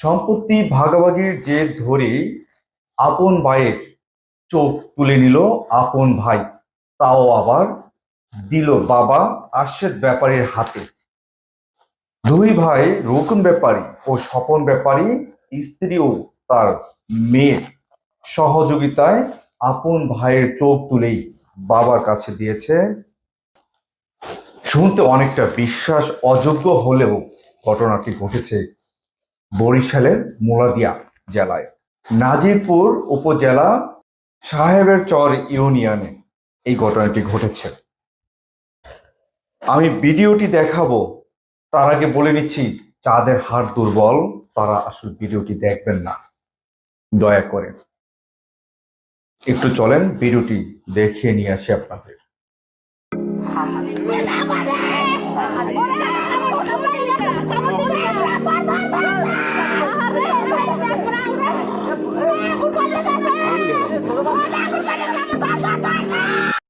সম্পত্তি ভাগাভাগির যে ধরে আপন ভাইয়ের চোখ তুলে নিল আপন ভাই, তাও আবার দিল বাবা আশেদ ব্যাপারীর হাতে। দুই ভাই রকুন ব্যাপারী ও স্বপন ব্যাপারী, স্ত্রী ও তার মেয়ের সহযোগিতায় আপন ভাইয়ের চোখ তুলেই বাবার কাছে দিয়েছে। শুনতে অনেকটা বিশ্বাস অযোগ্য হলেও ঘটনাটি ঘটেছে বরিশালের মোলাদিয়া জেলায়। নাজিরপুর উপজেলা সাহেবের চর ইউনিয়নে এই ঘটনাটি ঘটেছে। আমি ভিডিওটি দেখাবো, তার আগে বলে নিচ্ছি, যাদের হার দুর্বল, তারা আসলে ভিডিওটি দেখবেন না। দয়া করে। একটু চলেন, ভিডিওটি দেখিয়ে নিয়ে আসি আপনাদের।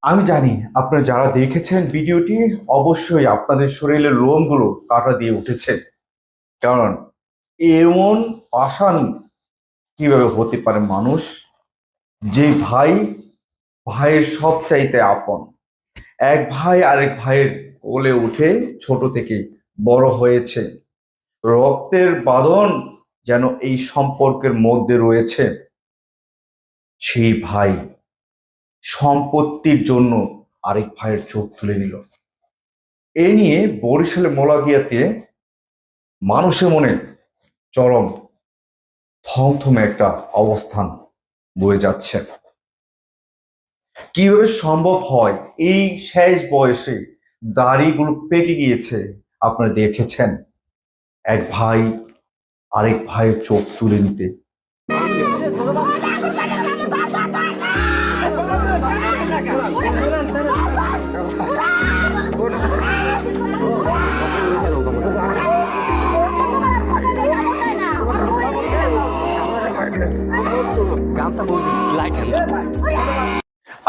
আমি জানি আপনারা যারা দেখেছেন ভিডিওটি, অবশ্যই আপনাদের শরীরের লোমগুলো কাটা দিয়ে উঠেছে। কারণ এমন পাষাণ কীভাবে হতে পারে মানুষ? যে ভাই, ভাইয়ের সব চাইতে আপন। এক ভাই আরেক ভাইয়ের কোলে উঠে ছোট থেকে বড় হয়েছে। রক্তের বাঁধন যেন এই সম্পর্কের মধ্যে রয়েছে। সেই ভাই সম্পত্তির জন্য আরেক ভাইয়ের চোখ তুলে নিল। এ নিয়ে বরিশালে মোলাগিয়াতে মানুষের মনে চরম থমথমে একটা অবস্থান বয়ে যাচ্ছে। কীভাবে সম্ভব হয় এই শেষ বয়সে দাড়িগুলো পেকে গিয়েছে আপনারা দেখেছেন? এক ভাই আরেক ভাইয়ের চোখ তুলে নিতে।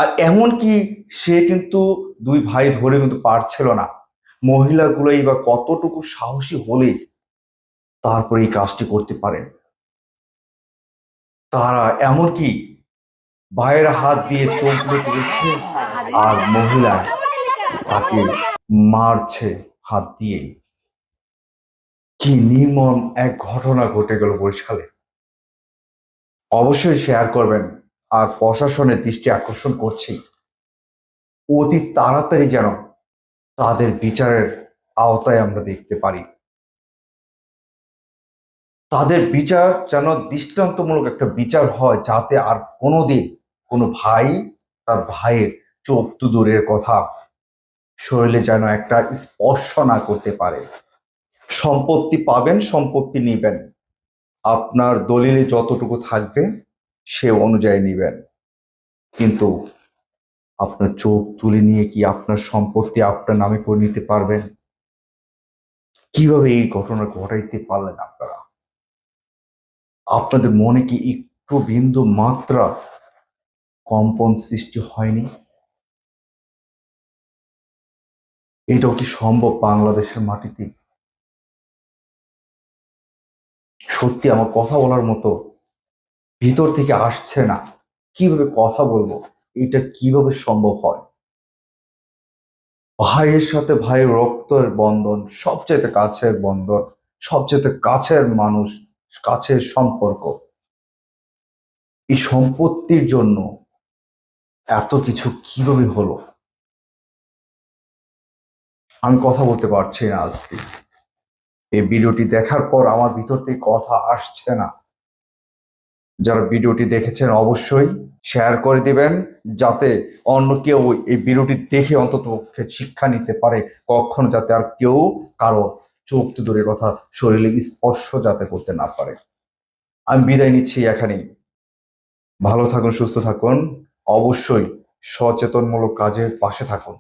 আর এমন কি সে কিন্তু দুই ভাই ধরে কিন্তু পারছিল না। মহিলাগুলোই বা কতটুকু সাহসী হলে তারপরে এই কাজটি করতে পারে। তারা এমনকি ভাইয়ের হাত দিয়ে চোখ তুলেছে আর মহিলা তাকে মারছে হাত দিয়ে। কি নির্মম এক ঘটনা ঘটে গেল বরিশালে। অবশ্যই শেয়ার করবেন আর প্রশাসনের দৃষ্টি আকর্ষণ করছি। অতি তাড়াতাড়ি যেন তাদের বিচারের আওতায় আমরা দেখতে পারি। তাদের বিচার যেন দৃষ্টান্তমূলক একটা বিচার হয় যাতে আর কোনোদিন কোনো ভাই তার ভাইয়ের চোখ তো দূরের কথা শরীরে যেন একটা স্পর্শ না করতে পারে। সম্পত্তি পাবেন, সম্পত্তি নিবেন। আপনার দলিলে যতটুকু থাকবে সে অনুযায়ী নিবেন। কিন্তু আপনার চোখ তুলে নিয়ে কি আপনার সম্পত্তি আপনার নামে করে নিতে পারবেন? কীভাবে এই ঘটনা ঘটাইতে পারলেন আপনারা? আপনাদের মনে কি একটু বিন্দু মাত্রা কম্পন সৃষ্টি হয়নি? এটাও কি সম্ভব বাংলাদেশের মাটিতে? সত্যি আমার কথা বলার মতো ভিতর থেকে আসছে না। কীভাবে কথা বলব? এটা কীভাবে সম্ভব হয়? ভাইয়ের সাথে ভাইয়ের রক্তের বন্ধন সবচেয়ে কাছের বন্ধন সবচেয়ে কাছের মানুষ কাছের সম্পর্ক। এই সম্পত্তির জন্য এত কিছু কীভাবে হলো? আমি কথা বলতে পারছি না আজকে। এই ভিডিওটি দেখার পর আমার ভিতর থেকে কথা আসছে না। যারা ভিডিওটি দেখেছেন অবশ্যই শেয়ার করে দিবেন, যাতে অন্য কেউ এই ভিডিওটি দেখে অন্তত শিক্ষা নিতে পারে, কখনো যাতে আর কেউ কারও চোখ দূরের কথা শরীরে স্পর্শ যাতে করতে না পারে। আমি বিদায় নিচ্ছি এখানেই। ভালো থাকুন, সুস্থ থাকুন। অবশ্যই সচেতনমূলক কাজের পাশে থাকুন।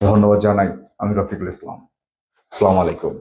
ধন্যবাদ জানাই আমি রফিকুল ইসলাম। আসসালামু আলাইকুম।